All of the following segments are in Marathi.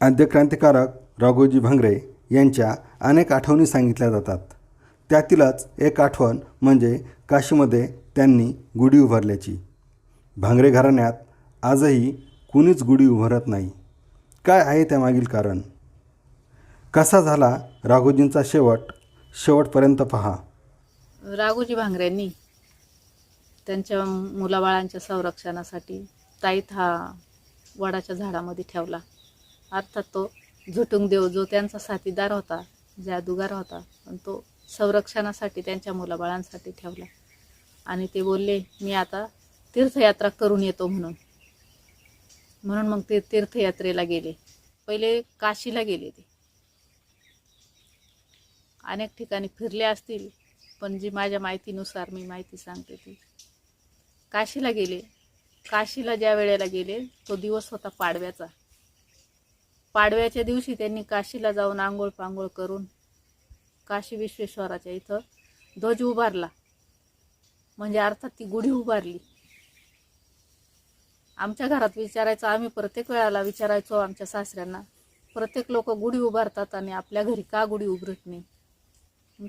आद्य क्रांतिकारक राघोजी भांगरे यांच्या अनेक आठवणी सांगितल्या जातात. त्यातीलच एक आठवण म्हणजे काशीमध्ये त्यांनी गुढी उभारल्याची. भांगरे घराण्यात आजही कुणीच गुढी उभारत नाही. काय आहे त्यामागील कारण? कसा झाला राघोजींचा शेवट? शेवटपर्यंत पहा. राघोजी भांगऱ्यांनी त्यांच्या मुलाबाळांच्या संरक्षणासाठी ताईत हा वडाच्या झाडामध्ये ठेवला. अर्थात तो झुटुंग देव जो त्यांचा साथीदार होता जादूगार होता पण तो संरक्षणासाठी त्यांच्या मुलाबाळांसाठी ठेवला. आणि ते बोलले मी आता तीर्थयात्रा करून येतो म्हणून. म्हणून मग ते तीर्थयात्रेला गेले. पहिले काशीला गेले ते. अनेक ठिकाणी फिरले असतील पण जी माझ्या माहितीनुसार मी माहिती सांगते ती. काशीला गेले. काशीला ज्या वेळेला गेले तो दिवस होता पाडव्याचा. पाडव्याच्या दिवशी त्यांनी काशीला जाऊन आंघोळ पांघोळ करून काशी विश्वेश्वराच्या इथं ध्वज उभारला. म्हणजे अर्थात ती गुढी उभारली. आमच्या घरात विचारायचं आम्ही प्रत्येक वेळाला विचारायचो आमच्या सासऱ्यांना प्रत्येक लोक गुढी उभारतात आणि आपल्या घरी का गुढी उभारत नाही?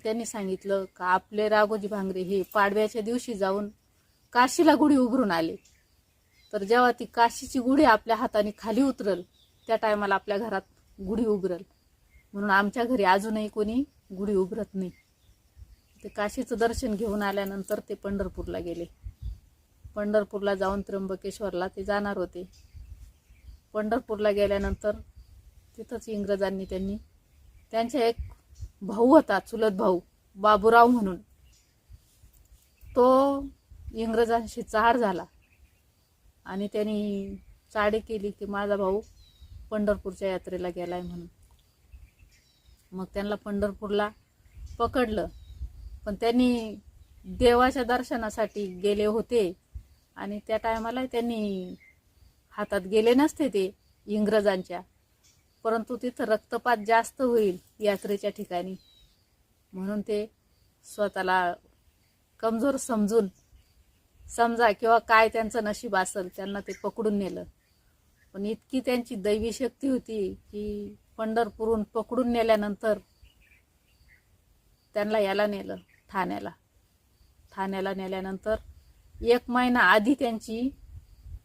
त्यांनी सांगितलं का आपले राघोजी भांगरे हे पाडव्याच्या दिवशी जाऊन काशीला गुढी उभारून आले. तर जेव्हा ती काशीची गुढी आपल्या हाताने खाली उतरल त्या टायमाला आपल्या घरात गुढी उभरल म्हणून आमच्या घरी अजूनही कोणी गुढी उभरत नाही. ते काशीचं दर्शन घेऊन आल्यानंतर ते पंढरपूरला गेले. पंढरपूरला जाऊन त्र्यंबकेश्वरला ते जाणार होते. पंढरपूरला गेल्यानंतर तिथंच इंग्रजांनी त्यांनी त्यांचा एक भाऊ होता चुलत भाऊ बाबूराव म्हणून. तो इंग्रजांशी चार झाला. आणि त्यांनी चाडी केली की माझा भाऊ पंढरपूरच्या यात्रेला गेला आहे म्हणून. मग त्यांना पंढरपूरला पकडलं. पण त्यांनी देवाच्या दर्शनासाठी गेले होते. आणि त्या टायमाला त्यांनी हातात गेले नसते ते इंग्रजांच्या. परंतु तिथं रक्तपात जास्त होईल यात्रेच्या ठिकाणी. म्हणून ते स्वतःला कमजोर समजून समजा किंवा काय त्यांचं नशीब असेल त्यांना ते पकडून नेलं. पण इतकी त्यांची दैवी शक्ती होती की पंढरपूरून पकडून नेल्यानंतर त्यांना याला नेलं ठाण्याला. ठाण्याला नेल्यानंतर एक महिना आधी त्यांची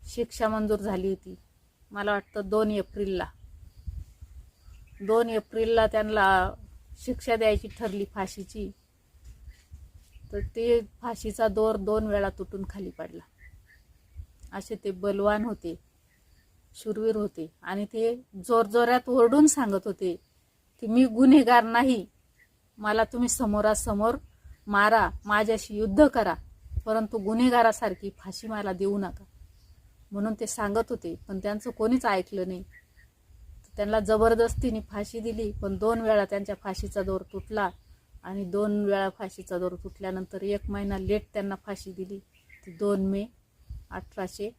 शिक्षा मंजूर झाली होती. मला वाटतं दोन एप्रिलला. दोन एप्रिलला त्यांना शिक्षा द्यायची ठरली फाशीची. तर ते फाशीचा दोर दोन वेळा तुटून खाली पडला. असे ते बलवान होते. शूरवीर होते. आणि ते जोरजोरात ओरडून सांगत होते की मी गुन्हेगार नाही. मला तुम्ही समोरासमोर मारा. माझ्याशी युद्ध करा. परंतु गुन्हेगारासारखी फाशी मला देऊ नका. म्हणून ते सांगत होते पण त्यांचं कोणीच ऐकलं नाही. त्यांना जबरदस्तीने फाशी दिली पण दोन वेळा त्यांच्या फाशीचा दोर तुटला आणि दोन वेळा फाशीचा दोर तुटल्यानंतर एक महिना लेट त्यांना फाशी दिली. ती दोन मे अठराशे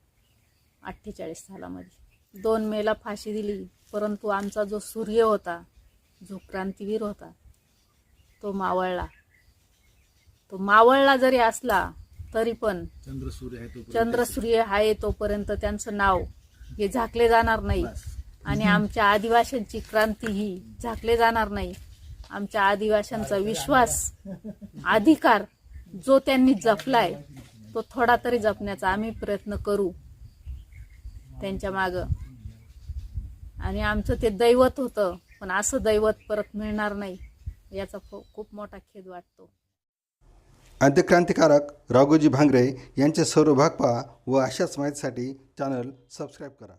अठ्ठेचाळीस सालामध्ये. दोन मेला फाशी दिली परंतु आमचा जो सूर्य होता जो क्रांतीवीर होता तो मावळला. तो मावळला जरी असला तरी पण चंद्रसूर्य आहे तोपर्यंत. त्यांचं नाव हे झाकले जाणार नाही. आणि आमच्या आदिवासींची क्रांती ही झाकले जाणार नाही. आमच्या आदिवासींचा विश्वास अधिकार जो त्यांनी जपलाय तो थोडा तरी जपण्याचा आम्ही प्रयत्न करू. त्यांच्या मागं. आणि आमचं ते दैवत होतं पण असं दैवत परत मिळणार नाही याचा खूप मोठा खेद वाटतो. आद्य क्रांतिकारक राघोजी भांगरे यांचे सर्व भाग पहा व अशाच माहितीसाठी चॅनल सबस्क्राईब करा.